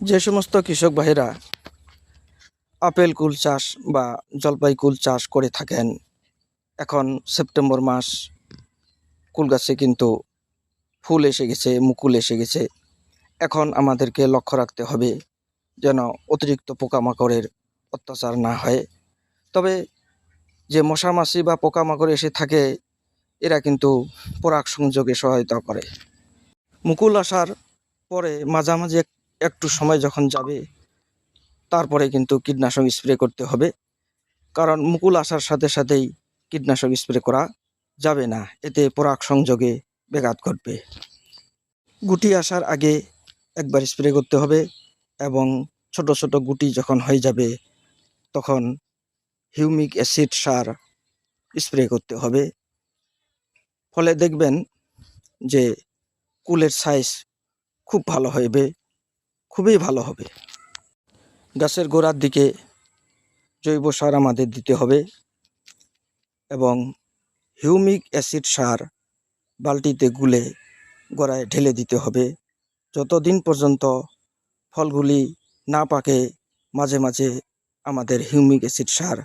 যে সমস্ত কৃষক ভাইরা আপেল কুল চাষ বা জলপাই কুল চাষ করে থাকেন, এখন সেপ্টেম্বর মাস কুল গাছে কিন্তু ফুল এসে গেছে, মুকুল এসে গেছে। এখন আমাদেরকে লক্ষ্য রাখতে হবে যেন অতিরিক্ত পোকামাকড়ের অত্যাচার না হয়। তবে যে মশা মাছি বা পোকামাকড় এসে থাকে, এরা কিন্তু পরাগ সংযোগে সহায়তা করে। মুকুল আসার পরে মাঝামাঝি একটু সময় যখন যাবে, তারপরে কিন্তু কীটনাশক স্প্রে করতে হবে। কারণ মুকুল আসার সাথে সাথেই কীটনাশক স্প্রে করা যাবে না। এতে পরাগ সংযোগে ব্যাঘাত ঘটবে। গুটি আসার আগে একবার স্প্রে করতে হবে এবং ছোট ছোট গুটি যখন হয়ে যাবে, তখন হিউমিক অ্যাসিড সার স্প্রে করতে হবে। ফলে দেখবেন যে কুলের সাইজ খুব ভালো হবে খুবই ভালো হবে। গাছের গোড়ার দিকে জৈব সার আমাদের দিতে হবে এবং হিউমিক অ্যাসিড সার বালতিতে গুলে গোড়ায় ঢেলে দিতে হবে। যতদিন পর্যন্ত ফলগুলি না পাকে, মাঝে মাঝে আমাদের হিউমিক অ্যাসিড সার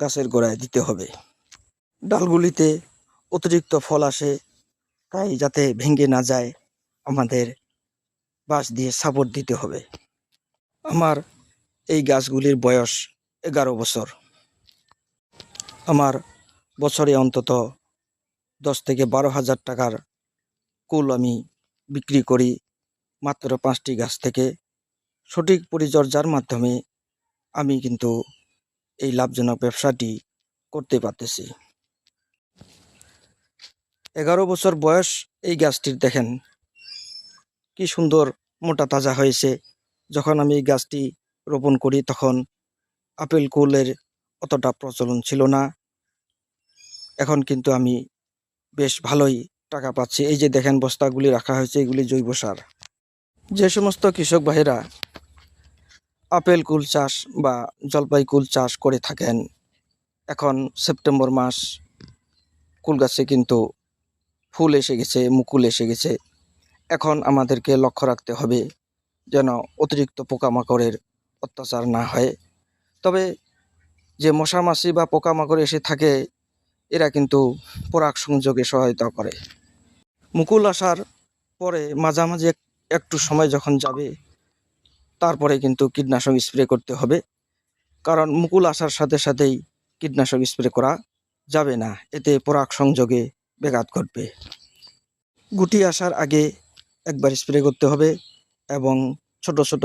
গাছের গোড়ায় দিতে হবে। ডালগুলিতে অতিরিক্ত ফল আসে, তাই যাতে ভেঙে না যায় আমাদের বাঁশ দিয়ে সাপোর্ট দিতে হবে। আমার এই গাছগুলির বয়স এগারো বছর। আমার বছরে অন্তত দশ থেকে বারো হাজার টাকার কুল আমি বিক্রি করি মাত্র পাঁচটি গাছ থেকে। সঠিক পরিচর্যার মাধ্যমে আমি কিন্তু এই লাভজনক ব্যবসাটি করতে পারতেছি। এগারো বছর বয়স এই গাছটির, দেখেন। কি সুন্দর মোটা তাজা হয়েছে। যখন আমি গাছটি রোপণ করি তখন আপেল কুলের অতটা প্রচলন ছিল না। এখন কিন্তু আমি বেশ ভালোই টাকা পাচ্ছি। এই যে দেখেন বস্তাগুলি রাখা হয়েছে, এগুলি জৈব সার। যে সমস্ত কৃষক ভাইরা আপেল কুল চাষ বা জলপাই কুল চাষ করে থাকেন, এখন সেপ্টেম্বর মাস, কুল গাছে কিন্তু ফুল এসে গেছে, মুকুল এসে গেছে। এখন আমাদেরকে লক্ষ্য রাখতে হবে যেন অতিরিক্ত পোকামাকড়ের অত্যাচার না হয়। তবে যে মশা মাছি বা পোকামাকড় এসে থাকে, এরা কিন্তু পরাগ সংযোগে সহায়তা করে। মুকুল আসার পরে মাঝামাঝি একটু সময় যখন যাবে, তারপরে কিন্তু কীটনাশক স্প্রে করতে হবে। কারণ মুকুল আসার সাথে সাথেই কীটনাশক স্প্রে করা যাবে না। এতে পরাগ সংযোগে ব্যাঘাত ঘটবে। গুটি আসার আগে একবার স্প্রে করতে হবে এবং ছোট ছোট